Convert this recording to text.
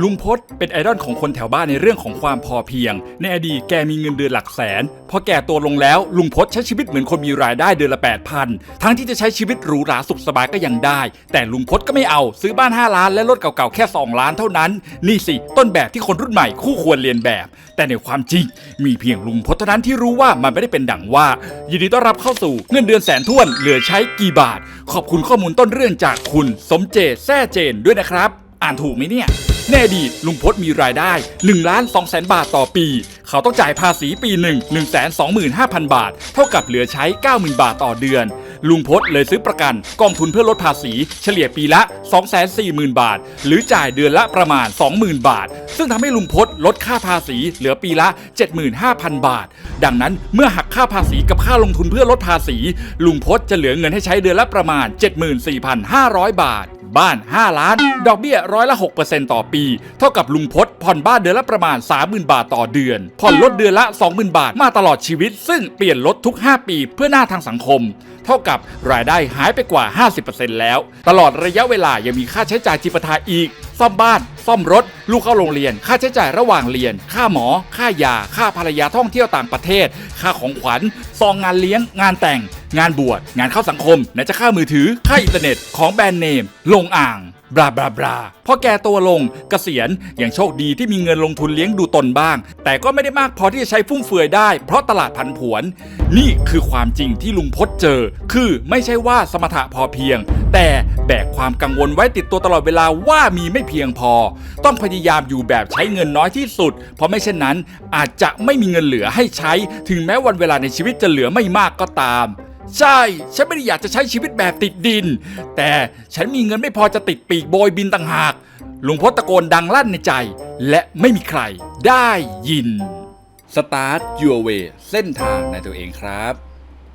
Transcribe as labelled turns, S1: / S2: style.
S1: ลุงพศเป็นไอดอลของคนแถวบ้านในเรื่องของความพอเพียง ในอดีตแกมีเงินเดือนหลักแสน พอแก่ตัวลงแล้วลุงพศใช้ชีวิตเหมือนคนมีรายได้เดือนละ 8,000 ทั้งที่จะใช้ชีวิตหรูหราสุขสบายก็ยังได้ แต่ลุงพศก็ไม่เอาซื้อบ้าน 5 ล้านและรถเก่าๆ แค่ 2 ล้านเท่านั้น นี่สิ ต้นแบบที่คนรุ่นใหม่คู่ควรเรียนแบบ แต่ในความจริง มีเพียงลุงพศเท่านั้นที่รู้ว่ามันไม่ได้เป็นดังว่า ยินดีต้อนรับเข้าสู่เงินเดือนแสนท้วนเหลือใช้กี่บาท ขอบคุณข้อมูลต้นเรื่องจากคุณ สมเจตแซ่เจนด้วยนะครับ อ่านถูกไหมเนี่ย ในอดีตลุงพศมีรายได้1ล้าน2แสนบาทต่อปี เขาต้องจ่ายภาษีปีหนึ่ง1 2 5 0 0 0 บาท เท่ากับเหลือใช้ 90,000 บาทต่อเดือน ลุงพศเลยซื้อประกัน กองทุนเพื่อลดภาษี เฉลี่ยปีละ 240,000 บาท หรือจ่ายเดือนละประมาณ 20,000 บาท ซึ่งทำให้ลุงพศลดค่าภาษีเหลือปีละ 75,000 บาท ดังนั้นเมื่อหักค่าภาษีกับค่าลงทุนเพื่อลดภาษี ลุงพศจะเหลือเงินให้ใช้เดือนละประมาณ 74,500 บาทบ้าน 5 ล้าน ดอกเบี้ยร้อยละ 6%ต่อปี เท่ากับลุงพศผ่อนบ้านเดือนละประมาณ 30,000 บาทต่อเดือน ผ่อนรถเดือนละ 20,000 บาทมาตลอดชีวิต ซึ่งเปลี่ยนรถทุก 5 ปีเพื่อหน้าทางสังคม เท่ากับรายได้หายไปกว่า 50%แล้ว ตลอดระยะเวลายังมีค่าใช้จ่ายจิปาถะอีก ซ่อมบ้าน ซ่อมรถ ลูกเข้าโรงเรียน ค่าใช้จ่ายระหว่างเรียน ค่าหมอ ค่ายา ค่าภรรยาท่องเที่ยวต่างประเทศ ค่าของขวัญ ซองงานเลี้ยง งานแต่ง งานบวช งานเข้าสังคมไหนจะค่ามือถือ ค่าอินเทอร์เน็ต ของแบรนด์เนม ลงอ่าง บลาบลาบลาพอแกตัวลงเกษียณอย่างโชคดีที่มีเงินลงทุนเลี้ยงดูตนบ้าง แต่ก็ไม่ได้มากพอที่จะใช้ฟุ่มเฟือยได้ เพราะตลาดผันผวน นี่คือความจริงที่ลุงพศเจอ คือไม่ใช่ว่าสมถะพอเพียง แต่แบกความกังวลไว้ติดตัวตลอดเวลาว่ามีไม่เพียงพอ ต้องพยายามอยู่แบบใช้เงินน้อยที่สุด เพราะไม่เช่นนั้นอาจจะไม่มีเงินเหลือให้ใช้ ถึงแม้วันเวลาในชีวิตจะเหลือไม่มากก็ตาม ใช่ ฉันไม่ได้อยากจะใช้ชีวิตแบบติดดิน แต่ฉันมีเงินไม่พอจะติดปีกโบยบินต่างหากลุงพศตะโกนดังลั่นในใจ และไม่มีใครได้ยิน Start Your Way เส้นทางในตัวเองครับ